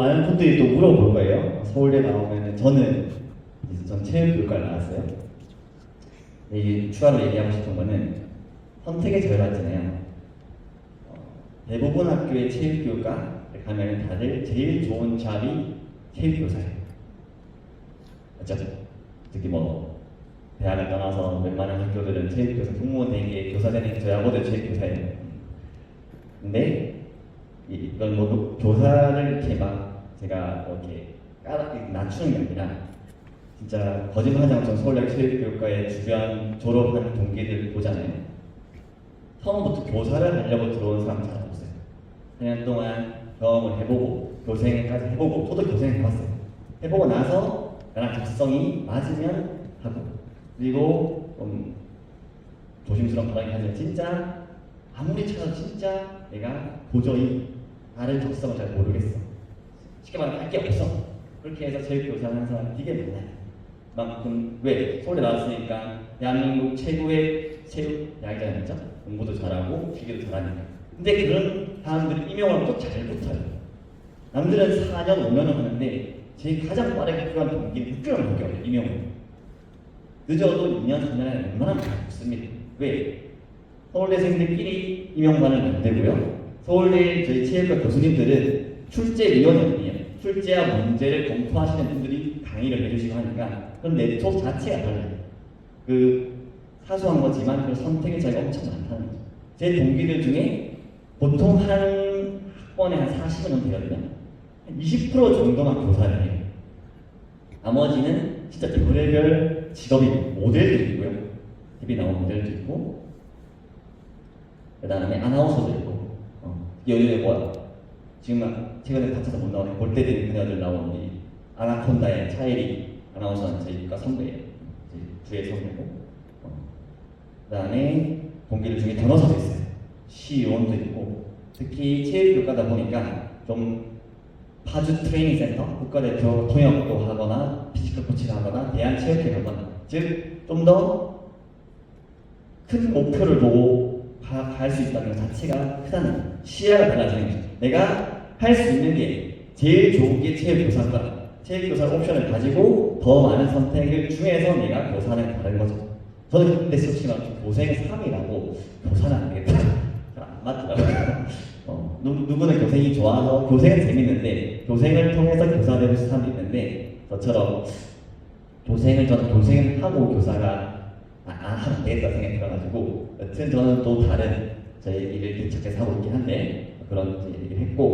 많은 분들이 또 물어볼 거예요. 서울대 나오면 저는 이제 전 체육교육과를 나왔어요. 이게 추가로 얘기하고 싶은 거는 선택의 자유가 있잖아요. 어, 대부분 학교의 체육교육과 가면 다들 제일 좋은 잡이 체육교사예요. 맞죠? 특히 뭐 대학을 떠나서 웬만한 학교들은 체육교사 공무원 되기 교사 되는 게 저야보다 체육교사예요. 근데 이- 이건 뭐 교사를 이렇게 막 제가 뭐 이렇게 깔아 낮추는 게 아니라 진짜 전 서울대학 체육교육과의 주변 졸업하는 동기들 보잖아요. 처음부터 교사를 하려고 들어온 사람 잘 없어요. 4년 동안 경험을 해보고 교생까지 해보고 저도 교생 해봤어요. 해보고 나서 나랑 적성이 맞으면 하고 그리고 좀 조심스러운 발언이 하지만 진짜 아무리 찾아도 진짜 내가 도저히 나를 적성을 잘 모르겠어. 쉽게 말하면 할 게 없어. 그렇게 해서 체육교사 하는 사람 되게 많아요. 만큼 왜 서울에 나왔으니까 대한민국 최고의 체육 야구장이죠. 공부도 잘하고 기계도 잘하니까. 근데 그런 사람들이 임용을 또잘 붙어요. 남들은 4년 5년을 하는데 제일 가장 빠르게 필요한 동기는 6개월 넘겨요 임용을. 늦어도 2년 3년에 웬만하면 잘 붙습니다. 왜? 서울대생들끼리 임용반을 만들고요. 서울대 저희 체육과 교수님들은 출제위원회이에요. 출제와 문제를 검토하시는 분들이 강의를 해주시고 하니까 그런 네트워크 자체가 달라요. 그 사소한 거지만 그 선택의 자리가 엄청 많다는 거죠. 제 동기들 중에 보통 한 학번에 한 40은 되거든요. 한 20% 정도만 교사를 해요. 나머지는 진짜 별의별 직업이 모델도 있고요. TV 나온 모델도 있고 그 다음에 아나운서도 있고 어. 요즘에 뭐 지금 막 최근에 다쳐서 못 나오는 되는 그녀들 나온 이 아나콘다의 차이리 아나운서는 저희가 선배예요 주의 선배고 어. 그 다음에 동기들 중에 변호사도 있어요 시의원도 있고 특히 체육교과다 보니까 좀 파주 트레이닝 센터 국가대표 통역도 하거나 피지컬 코치를 하거나 대한체육회 가거나 즉 좀 더 큰 목표를 보고 갈 수 있다는 것 자체가 크다는 시야가 달라지는 거죠. 내가 할 수 있는 게 제일 좋은 게 체육교사다. 체육교사 옵션을 가지고 더 많은 선택을 중에서 내가 교사는 다른 거죠. 저는 근데 솔직히 말하면 고생 3이라고 교사는 안 되겠다. 잘안 맞더라고요. 어, 누, 누구는 교생이 좋아서 교생은 재밌는데 교생을 통해서 교사 싶은 사람도 있는데 저처럼 교생을 저는 교생을 하고 교사가 아, 아 하면 되겠다 생각이 들어가지고 여튼 저는 또 다른 저의 일을 개척해서 하고 있긴 한데 그런 얘기를 했고